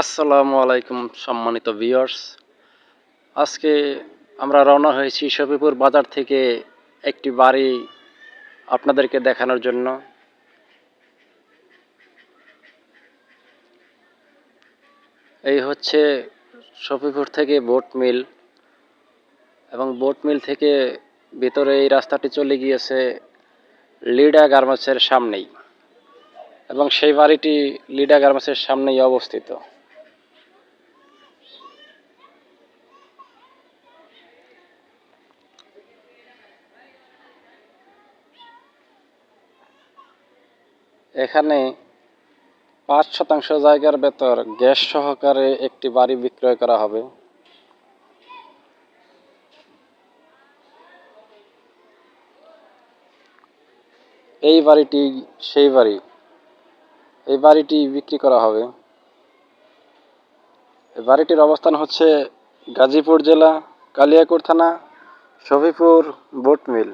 আসসালামু আলাইকুম, সম্মানিত ভিউয়ার্স আজকে আমরা রওনা হয়েছি শফিপুর বাজার থেকে একটি বাড়ি আপনাদেরকে দেখানোর জন্য। এই হচ্ছে শফিপুর থেকে বোট মিল এবং বোট মিল থেকে ভিতরে এই রাস্তাটি চলে গিয়েছে লিডা গার্মেন্টসের সামনেই এবং সেই বাড়িটি লিডা গার্মেন্টসের সামনেই অবস্থিত। এখানে পাঁচ শতাংশ জায়গার ভেতর গ্যাস সহকারে একটি বাড়ি বিক্রয় করা হবে। এই বাড়িটি, সেই বাড়ি, এই বাড়িটি বিক্রি করা হবে। বাড়িটির অবস্থান হচ্ছে গাজীপুর জেলা কালিয়াকুর থানা, শফিপুর বোট মিল।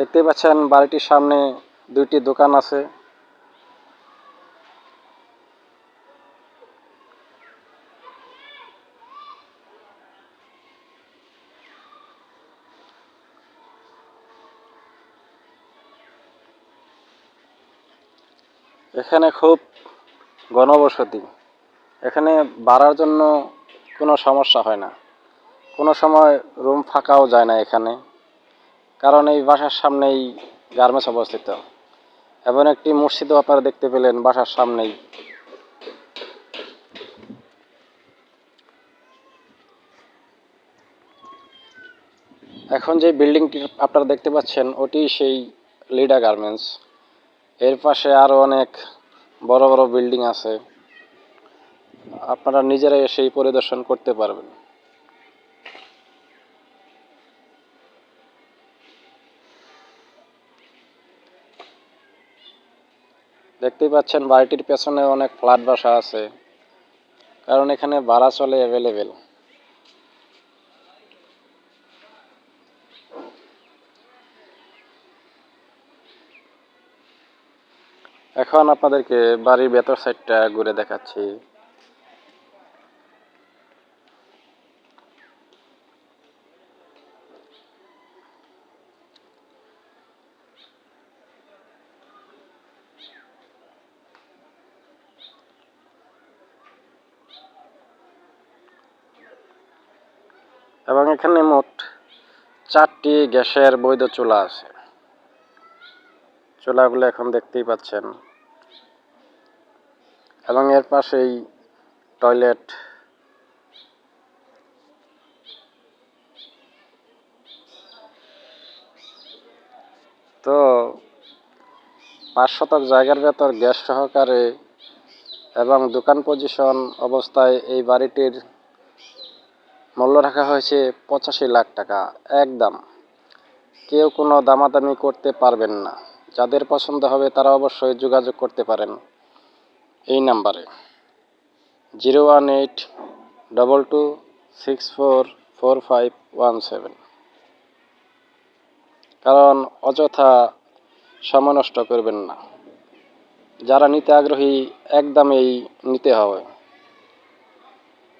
দেখতে পাচ্ছেন বাড়িটির সামনে দুইটি দোকান আছে। এখানে খুব ঘনবসতি এখানে বাড়ার জন্য কোনো সমস্যা হয় না। কোনো সময় রুম ফাঁকাও যায় না এখানে। কারণ এই বাসার সামনেই গার্মেন্টস অবস্থিত। এবং একটি মসজিদও আপনারা দেখতে পেলেন বাসার সামনেই। এখন যে বিল্ডিংটি আপনারা দেখতে পাচ্ছেন, ওটি সেই লিডা গার্মেন্টস। এর পাশে আরও অনেক বড় বড় বিল্ডিং আছে। আপনারা নিজেরাই সেই পরিদর্শন করতে পারবেন। দেখতেই পাচ্ছেন বাড়িটির পেছনে অনেক ফ্ল্যাট বাসা আছে। কারণ এখানে ভাড়া চলে অ্যাভেলেবেল এখন আপনাদেরকে বাড়ির ভেতর সাইডটা ঘুরে দেখাচ্ছি। এবং এখানে মোট চারটি গ্যাসের বৈধ চুলা আছে। চুলাগুলো এখন দেখতেই পাচ্ছেন। এবং এর পাশেই টয়লেট। তো পাঁচ শতক জায়গার ভেতর গ্যাস সহকারে এবং দোকান পজিশন অবস্থায় এই বাড়িটির মূল্য রাখা হয়েছে পঁচাশি লাখ টাকা, একদম। কেউ কোনো দামাদামি করতে পারবেন না। যাদের পছন্দ হবে তারা অবশ্যই যোগাযোগ করতে পারেন এই নাম্বারে। Zero one eight double two six four four five one seven. কারণ অযথা সময় নষ্ট করবেন না। যারা নিতে আগ্রহী একদমই নিতে হবে।